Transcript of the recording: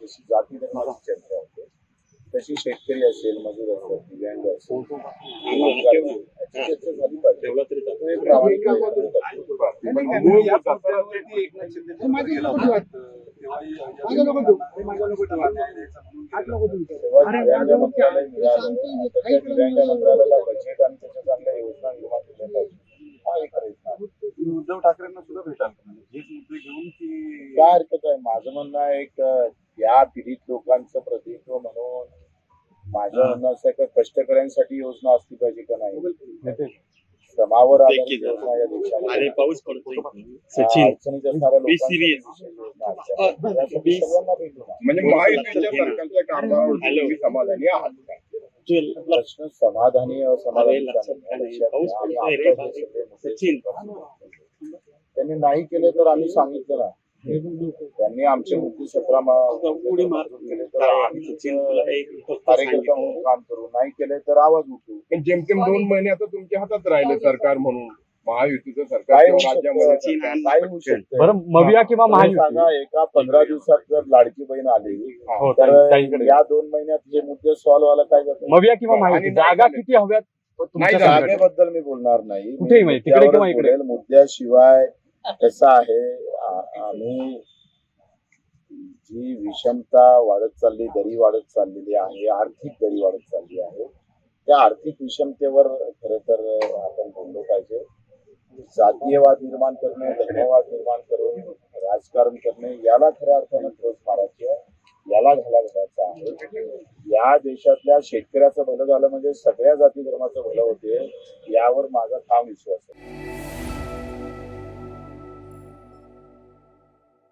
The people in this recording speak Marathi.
जशी जाती धर्माची चर्चा होते तशी शेतकरी असेल मजूर असेल दिव्यांग असेल दिव्यांग मंत्रालयाला बजेट आणि त्याच्या चांगल्या योजना निर्माण केल्या पाहिजे हा उद्धव ठाकरेंना सुद्धा भेटाल? म्हणजे हेच मुद्दे घेऊन की काय हरकत आहे माझं म्हणणं आहे एक या पीडित लोकांचं प्रतिनिधित्व म्हणून माझं म्हणणं असं आहे का कष्टकऱ्यांसाठी योजना असली पाहिजे का नाही? श्रमावर आधारित योजना या देशामध्ये पाऊस अडचणीत असणाऱ्या. म्हणजे महायुतीच्या सरकारच्या कामावर हॅलो. तुम्ही समाधानी आहात? प्रश्न समाधानी असमाधानी. त्यांनी नाही केले तर आम्ही सांगितलं ना. त्यांनी आमचे सतरा कार्यकर्ता सांगितलं. म्हणून काम करू नाही केले तर आवाज उठू पण जेमतेम दोन महिने आता तुमच्या हातात राहिले सरकार म्हणून. महायुतीचं सरकार राज्यामध्ये बरं मविया किंवा महायुती? एका पंधरा दिवसात जर लाडकी बहीण आली हो, तर. या दोन महिन्यात हे मुद्दे सॉल्व्ह व्हायला काय जातं मविया किंवा महायुती? जागा. किती हव्यात? जागेबद्दल मी बोलणार नाही. कुठेही म्हणजे, तिकडे किंवा मुद्द्यावरच इकडे. बोलेल. मुद्द्याशिवाय कसं आहे? आणि आम्ही जी विषमता वाढत चालली दरी वाढत चाललेली आहे आर्थिक दरी वाढत चालली आहे त्या आर्थिक विषमतेवर खर तर आपण बोललो पाहिजे. जातीयवाद निर्माण करणे धर्मवाद निर्माण करून राजकारण करणे याला खऱ्या अर्थानं ठोस मारायची आहे याला घाला घालायचा आहे. या देशातल्या शेतकऱ्याचं भलं झालं म्हणजे सगळ्या जाती धर्माचं भलं होते यावर माझा ठाम विश्वास आहे.